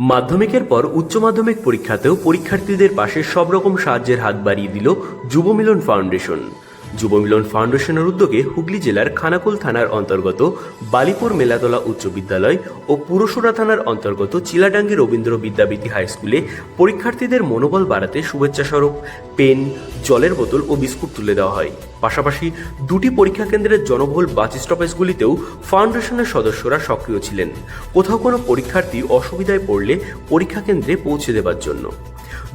মাধ্যমিকের পর উচ্চ মাধ্যমিক পরীক্ষাতেও পরীক্ষার্থীদের পাশে সব রকম সাহায্যের হাত বাড়িয়ে দিল যুব মিলন ফাউন্ডেশন। যুব মিলন ফাউন্ডেশনের উদ্যোগে হুগলি জেলার খানাকুল থানার অন্তর্গত বালিপুর মেলাতলা উচ্চ বিদ্যালয় ও পুরসুরা থানার অন্তর্গত চিলাডাঙ্গি রবীন্দ্র বিদ্যাপীঠী হাই স্কুলে পরীক্ষার্থীদের মনোবল বাড়াতে শুভেচ্ছা স্বরূপ পেন, জলের বোতল ও বিস্কুট তুলে দেওয়া হয়। পাশাপাশি দুটি পরীক্ষা কেন্দ্রের জনবহুল বাস স্টপেজগুলিতেও ফাউন্ডেশনের সদস্যরা সক্রিয় ছিলেন। কোথাও কোনো পরীক্ষার্থী অসুবিধায় পড়লে পরীক্ষা কেন্দ্রে পৌঁছে দেবার জন্য।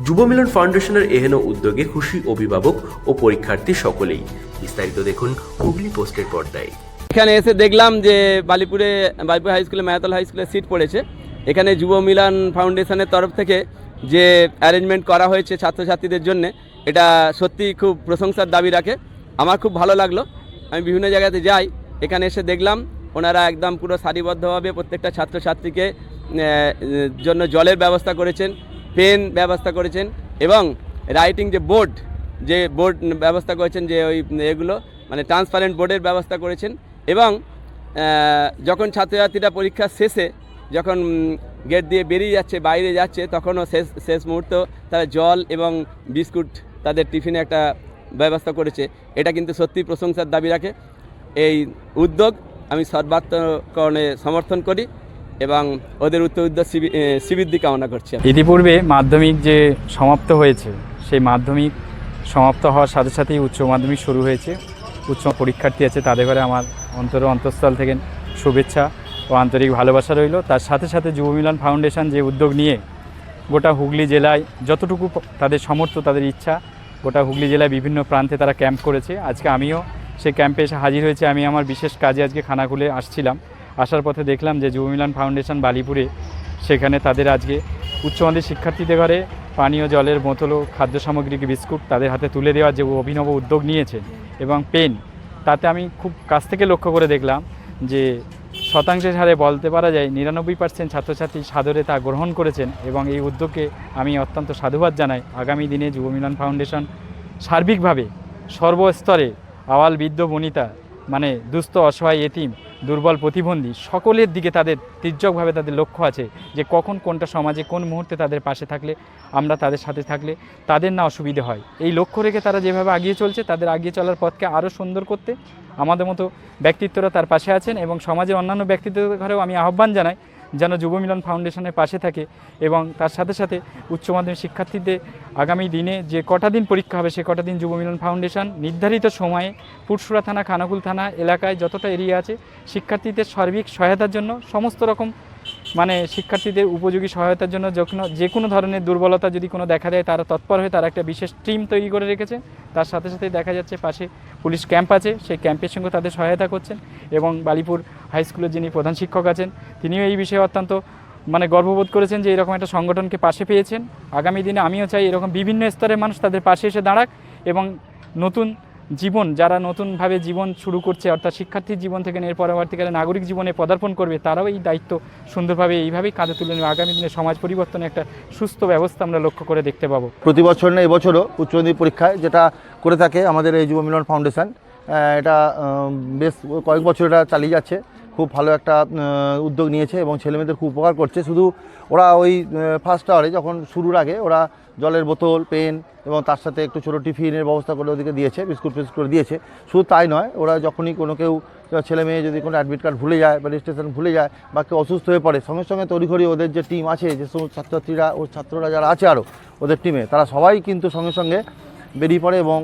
যুব মিলন ফাউন্ডেশনের এহেন উদ্যোগে খুশি অভিভাবক ও পরীক্ষার্থী সকলেই। বিস্তারিত দেখুন হুগলি পোস্টের পর্দায়। এখানে এসে দেখলাম যে বালিপুরে, বালিপুর হাই স্কুলে, মায়াতলা হাই স্কুলে সিট পড়েছে। এখানে যুব মিলন ফাউন্ডেশনের তরফ থেকে যে অ্যারেঞ্জমেন্ট করা হয়েছে ছাত্রছাত্রীদের জন্য, এটা সত্যি খুব প্রশংসার দাবি রাখে। আমার খুব ভালো লাগল। আমি বিভিন্ন জায়গাতে যাই, এখানে এসে দেখলাম ওনারা একদম পুরো সারিবদ্ধভাবে প্রত্যেকটা ছাত্রছাত্রীকে জন্য জলের ব্যবস্থা করেছেন। পেন ব্যবস্থা করেছেন এবং রাইটিং যে বোর্ড যে বোর্ড ব্যবস্থা করেছেন যে ওই এগুলো মানে ট্রান্সপারেন্ট বোর্ডের ব্যবস্থা করেছেন এবং যখন ছাত্রছাত্রীরা পরীক্ষা শেষে যখন গেট দিয়ে বেরিয়ে যাচ্ছে, বাইরে যাচ্ছে, তখনও শেষ শেষ মুহূর্ত তারা জল এবং বিস্কুট তাদের টিফিনে একটা ব্যবস্থা করেছে। এটা কিন্তু সত্যি প্রশংসার দাবি রাখে। এই উদ্যোগ আমি সর্বাত্মকরণে সমর্থন করি। এবং ওদের উত্তর উদ্যোগ শ্রীবৃদ্ধি কামনা করছি ইতিপূর্বে মাধ্যমিক যে সমাপ্ত হয়েছে, সেই মাধ্যমিক সমাপ্ত হওয়ার সাথে সাথেই উচ্চ মাধ্যমিক শুরু হয়েছে। উচ্চ পরীক্ষার্থী আছে, তাদের ঘরে আমার অন্তর অন্তঃস্থল থেকে শুভেচ্ছা ও আন্তরিক ভালোবাসা রইল। তার সাথে সাথে যুব মিলন ফাউন্ডেশন যে উদ্যোগ নিয়ে গোটা হুগলি জেলায় যতটুকু তাদের সমর্থ তাদের ইচ্ছা, গোটা হুগলি জেলায় বিভিন্ন প্রান্তে তারা ক্যাম্প করেছে। আজকে আমিও সেই ক্যাম্পে এসে হাজির হয়েছে। আমি আমার বিশেষ কাজে আজকে খানাকুলে আসছিলাম। আসার পথে দেখলাম যে যুব মিলন ফাউন্ডেশন বালিপুরে সেখানে তাদের আজকে উচ্চ মাধ্যমিক শিক্ষার্থীদের ঘরে পানীয় জলের বোতল ও খাদ্য সামগ্রী বিস্কুট তাদের হাতে তুলে দেওয়ার যে অভিনব উদ্যোগ নিয়েছে এবং পেন, তাতে আমি খুব কাছ থেকে লক্ষ্য করে দেখলাম যে শতাংশের হারে বলতে পারা যায় নিরানব্বই পার্সেন্ট ছাত্রছাত্রী সাদরে তা গ্রহণ করেছেন এবং এই উদ্যোগকে আমি অত্যন্ত সাধুবাদ জানাই। আগামী দিনে যুব মিলন ফাউন্ডেশন সার্বিকভাবে সর্বস্তরে আওয়াল বৃদ্ধ বনিতা মানে দুস্থ অসহায় এতিম দুর্বল প্রতিবন্ধী, সকলের দিকে তাদের তির্যকভাবে তাদের লক্ষ্য আছে যে কখন কোনটা সমাজে কোন মুহূর্তে তাদের পাশে থাকলে, আমরা তাদের সাথে থাকলে তাদের না অসুবিধে হয়। এই লক্ষ্য রেখে তারা যেভাবে আগিয়ে চলছে, তাদের আগিয়ে চলার পথকে আরও সুন্দর করতে আমাদের মতো ব্যক্তিত্বরা তার পাশে আছেন এবং সমাজের অন্যান্য ব্যক্তিত্বের ঘরেও আমি আহ্বান জানাই যেন যুব মিলন ফাউন্ডেশনের পাশে থাকে এবং তার সাথে সাথে উচ্চ মাধ্যমিক শিক্ষার্থীদের আগামী দিনে যে কটা দিন পরীক্ষা হবে, সে কটা দিন যুব মিলন ফাউন্ডেশন নির্ধারিত সময়ে পুরসুরা থানা, খানাকুল থানা এলাকায় যতটা এরিয়া আছে, শিক্ষার্থীদের সার্বিক সহায়তার জন্য সমস্ত রকম মানে শিক্ষার্থীদের উপযোগী সহায়তার জন্য যখন যে কোনো ধরনের দুর্বলতা যদি কোনো দেখা দেয়, তারা তৎপর হয়ে তারা একটা বিশেষ টিম তৈরি করে রেখেছে। তার সাথে সাথে দেখা যাচ্ছে পাশে পুলিশ ক্যাম্প আছে, সেই ক্যাম্পের সঙ্গে তাদের সহায়তা করছেন এবং বালিপুর হাই স্কুলের যিনি প্রধান শিক্ষক আছেন, তিনিও এই বিষয়ে অত্যন্ত মানে গর্ববোধ করেছেন যে এরকম একটা সংগঠনকে পাশে পেয়েছেন। আগামী দিনে আমিও চাই এরকম বিভিন্ন স্তরের মানুষ তাদের পাশে এসে দাঁড়াক এবং নতুন জীবন, যারা নতুনভাবে জীবন শুরু করছে, অর্থাৎ শিক্ষার্থী জীবন থেকে এর পরবর্তীকালে নাগরিক জীবনে পদার্পণ করবে, তারাও এই দায়িত্ব সুন্দরভাবে এইভাবেই কাঁধে তুলে নেবে। আগামী দিনে সমাজ পরিবর্তনে একটা সুস্থ ব্যবস্থা আমরা লক্ষ্য করে দেখতে পাবো। প্রতি বছর না, এবছরও উচ্চ মাধ্যমিক পরীক্ষায় যেটা করে থাকে আমাদের এই যুব মিলন ফাউন্ডেশন এটা বেশ কয়েক বছর এটা চালিয়ে যাচ্ছে। খুব ভালো একটা উদ্যোগ নিয়েছে এবং ছেলেমেয়েদের খুব উপকার করছে। শুধু ওরা ওই ফার্স্ট আওয়ারে যখন শুরুর আগে ওরা জলের বোতল, পেন এবং তার সাথে একটু ছোটো টিফিনের ব্যবস্থা করে ওদিকে দিয়েছে, বিস্কুট ফিস্কুট করে দিয়েছে। শুধু তাই নয়, ওরা যখনই কোনো কেউ ছেলে মেয়ে যদি কোনো অ্যাডমিট কার্ড ভুলে যায় বা রেজিস্ট্রেশন ভুলে যায় বা কেউ অসুস্থ হয়ে পড়ে, সঙ্গে সঙ্গে তড়িঘড়ি ওদের যে টিম আছে, যে সমস্ত ছাত্রছাত্রীরা ও ছাত্ররা যারা আছে আরও ওদের টিমে তারা সবাই কিন্তু সঙ্গে সঙ্গে বেরিয়ে পড়ে এবং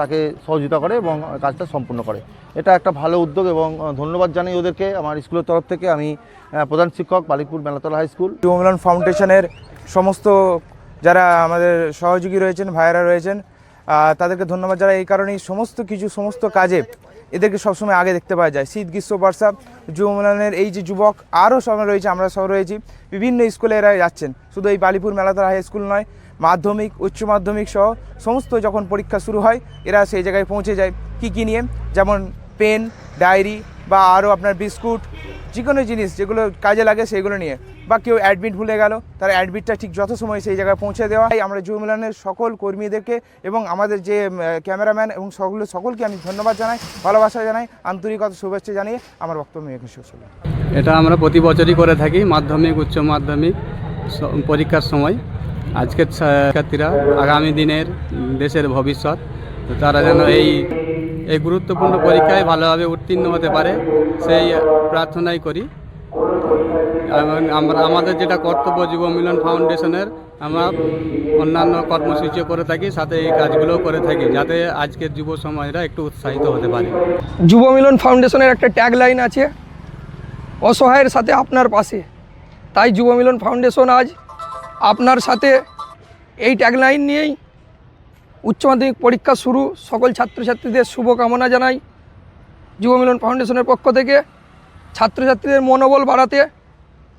তাকে সহযোগিতা করে এবং কাজটা সম্পূর্ণ করে। এটা একটা ভালো উদ্যোগ এবং ধন্যবাদ জানাই ওদেরকে। আমার স্কুলের তরফ থেকে আমি প্রধান শিক্ষক বালিকপুর মেলাতলা হাই স্কুল। মিলন ফাউন্ডেশনের সমস্ত যারা আমাদের সহযোগী রয়েছেন, ভাইয়েরা রয়েছেন তাদেরকে ধন্যবাদ যারা এই কারণেই সমস্ত কিছু, সমস্ত কাজে এদেরকে সবসময় আগে দেখতে পাওয়া যায়। শীত, গ্রীষ্ম, বর্ষা যুব এই যে যুবক, আরও সব রয়েছে, আমরা সব রয়েছি। বিভিন্ন স্কুলে এরা যাচ্ছেন। শুধু এই বালিপুর মেলাতলা হাই স্কুল নয়, মাধ্যমিক, উচ্চ মাধ্যমিক সহ সমস্ত যখন পরীক্ষা শুরু হয়, এরা সেই জায়গায় পৌঁছে যায়। কী কী নিয়ে? যেমন পেন, ডায়েরি বা আরও আপনার বিস্কুট যে কোনো জিনিস যেগুলো কাজে লাগে সেগুলো নিয়ে। বা কেউ অ্যাডমিট ভুলে গেল, তার অ্যাডমিটটা ঠিক যত সময় সেই জায়গায় পৌঁছে দেওয়া। হয় আমরা মিলনের সকল কর্মীদেরকে এবং আমাদের যে ক্যামেরাম্যান এবং সকল, সকলকে আমি ধন্যবাদ জানাই, ভালোবাসা জানাই, আন্তরিকতা, শুভেচ্ছা জানিয়ে আমার বক্তব্য এখানে শেষ এটা আমরা প্রতি বছরই করে থাকি, মাধ্যমিক, উচ্চ মাধ্যমিক পরীক্ষার সময়। আজকের শিক্ষার্থীরা আগামী দিনের দেশের ভবিষ্যৎ তারা যেন এই এই গুরুত্বপূর্ণ পরীক্ষায় ভালোভাবে উত্তীর্ণ হতে পারে, সেই প্রার্থনাই করি। এবং আমরা, আমাদের যেটা কর্তব্য যুব মিলন ফাউন্ডেশনের, আমরা অন্যান্য কর্মসূচিও করে থাকি, সাথে এই কাজগুলোও করে থাকি, যাতে আজকের যুব সমাজরা একটু উৎসাহিত হতে পারে। যুব মিলন ফাউন্ডেশনের একটা ট্যাগ লাইন আছে, অসহায়ের সাথে আপনার পাশে। তাই যুব মিলন ফাউন্ডেশন আজ আপনার সাথে এই ট্যাগ লাইন নিয়েই উচ্চ মাধ্যমিক পরীক্ষা শুরু। সকল ছাত্রছাত্রীদের শুভকামনা জানাই। যুব মিলন ফাউন্ডেশনের পক্ষ থেকে ছাত্রছাত্রীদের মনোবল বাড়াতে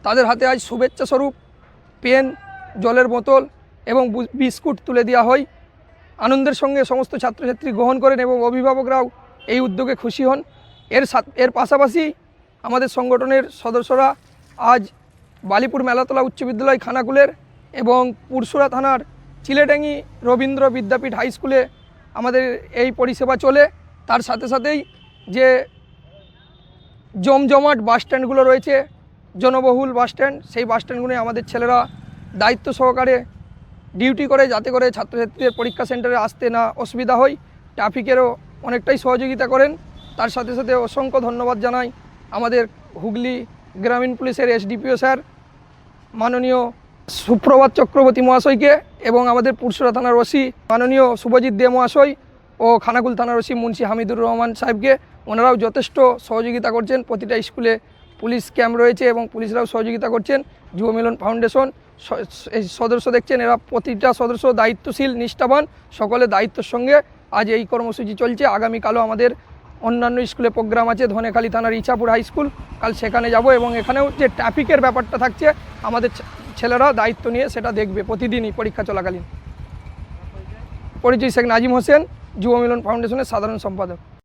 তাদের হাতে আজ শুভেচ্ছা স্বরূপ, পেন, জলের বোতল এবং বিস্কুট তুলে দেওয়া হয়। আনন্দের সঙ্গে সমস্ত ছাত্রছাত্রী গ্রহণ করেন এবং অভিভাবকরাও এই উদ্যোগে খুশি হন। এর এর পাশাপাশি আমাদের সংগঠনের সদস্যরা আজ বালিপুর মেলাতলা উচ্চ বিদ্যালয় খানাকুলের এবং পুরসুরা থানার চিলেডাঙ্গি রবীন্দ্র বিদ্যাপীঠ হাই স্কুলে আমাদের এই পরিষেবা চলে। তার সাথে সাথেই যে জমজমাট বাস স্ট্যান্ডগুলো রয়েছে, জনবহুল বাস স্ট্যান্ড, সেই বাস স্ট্যান্ডগুলোয় আমাদের ছেলেরা দায়িত্ব সহকারে ডিউটি করে যাতে করে ছাত্রছাত্রীদের পরীক্ষা সেন্টারে আসতে না অসুবিধা হয়। ট্রাফিকেরও অনেকটাই সহযোগিতা করেন। তার সাথে সাথে অসংখ্য ধন্যবাদ জানাই আমাদের হুগলি গ্রামীণ পুলিশের এসডিপিও স্যার, মাননীয় সুপ্রভাত চক্রবর্তী মহাশয়কে এবং আমাদের পুরসুরা থানার ওসি মাননীয় শুভজিৎ দে মহাশয় ও খানাকুল থানার ওসি মুন্সি হামিদুর রহমান সাহেবকে। ওনারাও যথেষ্ট সহযোগিতা করছেন। প্রতিটা স্কুলে পুলিশ ক্যাম্প রয়েছে এবং পুলিশরাও সহযোগিতা করছেন। যুব মিলন ফাউন্ডেশন এই সদস্য দেখছেন। এরা প্রতিটা সদস্য দায়িত্বশীল, নিষ্ঠাবান, সকলে দায়িত্বের সঙ্গে আজ এই কর্মসূচি চলছে। আগামীকালও আমাদের অন্যান্য স্কুলে প্রোগ্রাম আছে, ধনেখালি থানার ইছাপুর হাই স্কুল। কাল সেখানে যাব এবং এখানেও যে ট্রাফিকের ব্যাপারটা থাকছে, আমাদের ছে- ছেলেরা দায়িত্ব নিয়ে সেটা দেখবে প্রতিদিনই পরীক্ষা চলাকালীন। পরিচয় শেখ নাজিম হোসেন, যুব মিলন ফাউন্ডেশনের সাধারণ সম্পাদক।